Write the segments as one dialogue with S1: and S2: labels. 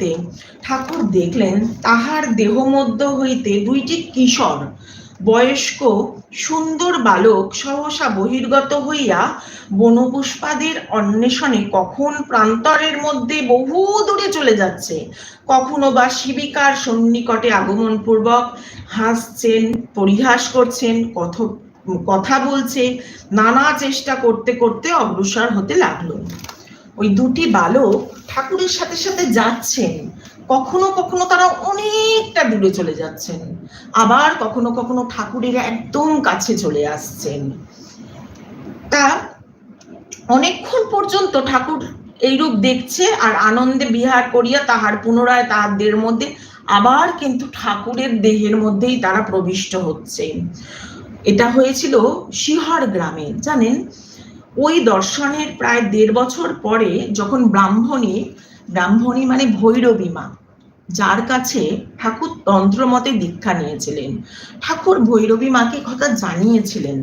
S1: যাইতে ঠাকুর দেখলেন, তাহার দেহ মধ্য হইতে দুইটি কিশোর। বয়স্ক, সুন্দর বালক সহসা বহির্গত হইয়া বনপুষ্পাদের অন্বেষণে কখন প্রান্তরের মধ্যে বহু দূরে চলে যাচ্ছে, কখনো বা শিবিকার সন্নিকটে আগমন পূর্বক হাসছেন, পরিহাস করছেন, কথ, কথা বলছে, নানা চেষ্টা করতে করতে অগ্রসর হতে লাগল। ওই দুটি বালক ঠাকুরের সাথে সাথে যাচ্ছেন। কখনো কখনো তারা অনেকটা দূরে চলে যাচ্ছেন। আবার কখনো কখনো ঠাকুরের একদম কাছে চলে আসছেন। তা অনেকক্ষণ পর্যন্ত ঠাকুর এইরূপ দেখছে আর আনন্দে বিহার করিয়া তাহার পুনরায় তাহাদের মধ্যে আবার কিন্তু ঠাকুরের দেহের মধ্যেই তারা প্রবিষ্ট হচ্ছে এটা হয়েছিল শিহর গ্রামে, জানেন? ওই দর্শনের প্রায় দেড় বছর পরে যখন ব্রাহ্মণী ব্রাহ্মণী মানে ভৈরবী মা, যার কাছে ঠাকুর তন্ত্রমতে দীক্ষা নিয়েছিলেন। ঠাকুর ভৈরবী মাকে কথা জানিয়েছিলেন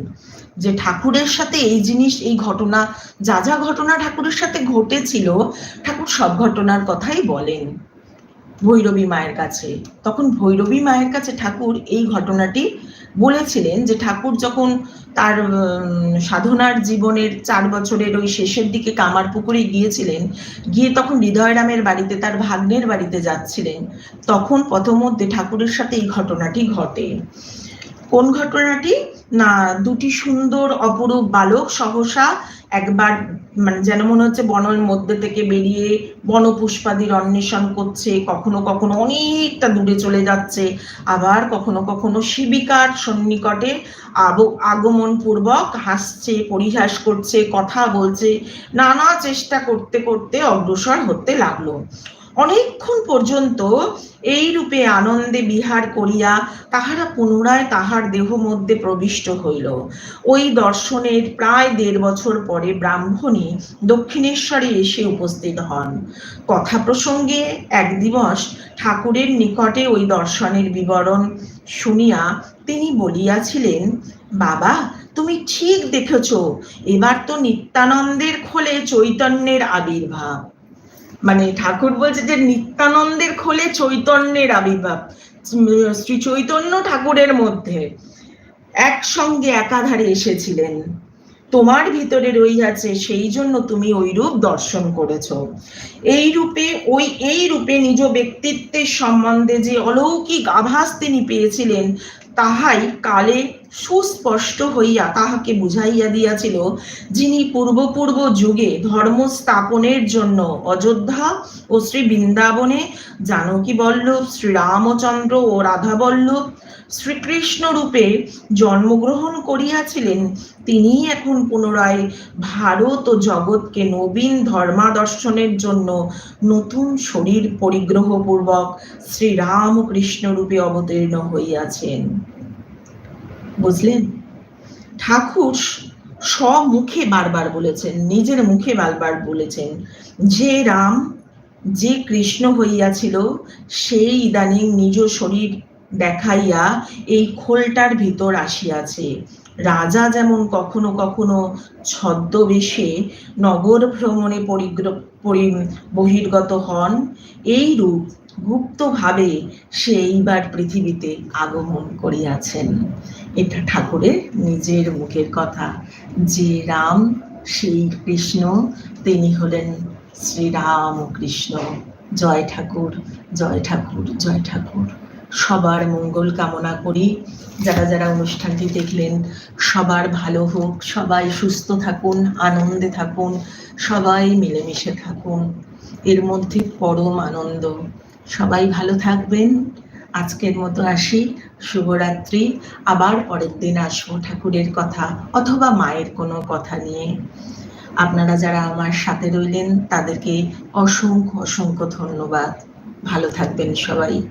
S1: যে ঠাকুরের সাথে এই জিনিস, এই ঘটনা, যা যা ঘটনা ঠাকুরের সাথে ঘটেছিল, ঠাকুর সব ঘটনার কথাই বলেন। ভৈরবী মায়ের কাছে। তখন ভৈরবী মায়ের কাছে ঠাকুর এই ঘটনাটি বলেছিলেন যে ঠাকুর যখন তার সাধনার জীবনের চার বছরের ওই শেষের দিকে কামার পুকুরে গিয়েছিলেন, গিয়ে তখন হৃদয়রামের বাড়িতে, তার ভাগ্নের বাড়িতে যাচ্ছিলেন। তখন পথমধ্যে ঠাকুরের সাথে এই ঘটনাটি ঘটে। কোন ঘটনাটি? না, দুটি সুন্দর অপরূপ বালক সহসা একবার মানে যেন মনে হচ্ছে বনের মধ্যে থেকে বেরিয়ে বনপুষ্পাদির অন্বেষণ করছে, কখনো কখনো অনেকটা দূরে চলে যাচ্ছে, আবার কখনো কখনো শিবিকার সন্নিকটে আগমন পূর্বক হাসছে, পরিহাস করছে, কথা বলছে, নানা চেষ্টা করতে করতে অগ্রসর হতে লাগল। অনেকক্ষণ পর্যন্ত এই রূপে আনন্দে বিহার করিয়া তাহারা পুনরায় তাহার দেহ মধ্যে প্রবিষ্ট হইল। ওই দর্শনের প্রায় দেড় বছর পরে ব্রাহ্মণী দক্ষিণেশ্বরে এসে উপস্থিত হন। কথা প্রসঙ্গে এক দিবস ঠাকুরের নিকটে ওই দর্শনের বিবরণ শুনিয়া তিনি বলিয়াছিলেন, বাবা, তুমি ঠিক দেখেছ, এবার তো নিত্যানন্দের খোলে চৈতন্যের আবির্ভাব। মানে ঠাকুর বলছে যে নিত্যানন্দের খোলে চৈতন্যের আবির্ভাব, শ্রী চৈতন্য ঠাকুরের মধ্যে একসঙ্গে একাধারে এসেছিলেন। তোমার ভিতরে রইয়াছে সেই জন্য তুমি ওই রূপ দর্শন করেছ। এই রূপে, ওই এই রূপে নিজ ব্যক্তিত্বের সম্বন্ধে যে অলৌকিক আভাস তিনি পেয়েছিলেন, তাহাই কালে সুস্পষ্ট হইয়া তাহাকে বুঝাইয়া দিয়াছিল, যিনি পূর্বপূর্ব যুগে ধর্ম স্থাপনের জন্য অযোধ্যা ও শ্রী বৃন্দাবনে, জানকী বল্লভ শ্রীরামচন্দ্র ও রাধা বল্লভ শ্রীকৃষ্ণ রূপে জন্মগ্রহণ করিয়াছিলেন তিনি এখন পুনরায় ভারত ও জগৎকে নবীন ধর্মাদর্শনের জন্য নতুন শরীর পরিগ্রহপূর্বক শ্রীরামকৃষ্ণ রূপে অবতীর্ণ হইয়াছেন। বুঝলেন? ঠাকুর স্বমুখে বারবার বলেছেন, নিজের মুখে বারবার বলেছেন যে রাম, যে কৃষ্ণ হইয়াছিল, সেই ইদানিং নিজ শরীর দেখাইয়া এই খোলটার ভিতর আসিয়াছে। রাজা যেমন কখনো কখনো ছদ্মবেশে নগর ভ্রমণে পরিগ্র, পরি, বহির্গত হন এই রূপ গুপ্তভাবে সে এইবার পৃথিবীতে আগমন করিয়াছেন। এটা ঠাকুরের নিজের মুখের কথা। যে রাম, সেই কৃষ্ণ, তিনি হলেন শ্রীরাম কৃষ্ণ জয় ঠাকুর জয় ঠাকুর জয় ঠাকুর। সবার মঙ্গল কামনা করি। যারা যারা অনুষ্ঠানটি দেখলেন, সবার ভালো হোক, সবাই সুস্থ থাকুন, আনন্দে থাকুন, সবাই মিলেমিশে থাকুন। এর মধ্যে পরম আনন্দ। সবাই ভালো থাকবেন। আজকের মতো আসি। শুভরাত্রি। আবার পরের দিন আসব ঠাকুরের কথা অথবা মায়ের কোনো কথা নিয়ে। আপনারা যারা আমার সাথে রইলেন, তাদেরকে অসংখ্য অসংখ্য ধন্যবাদ। ভালো থাকবেন সবাই।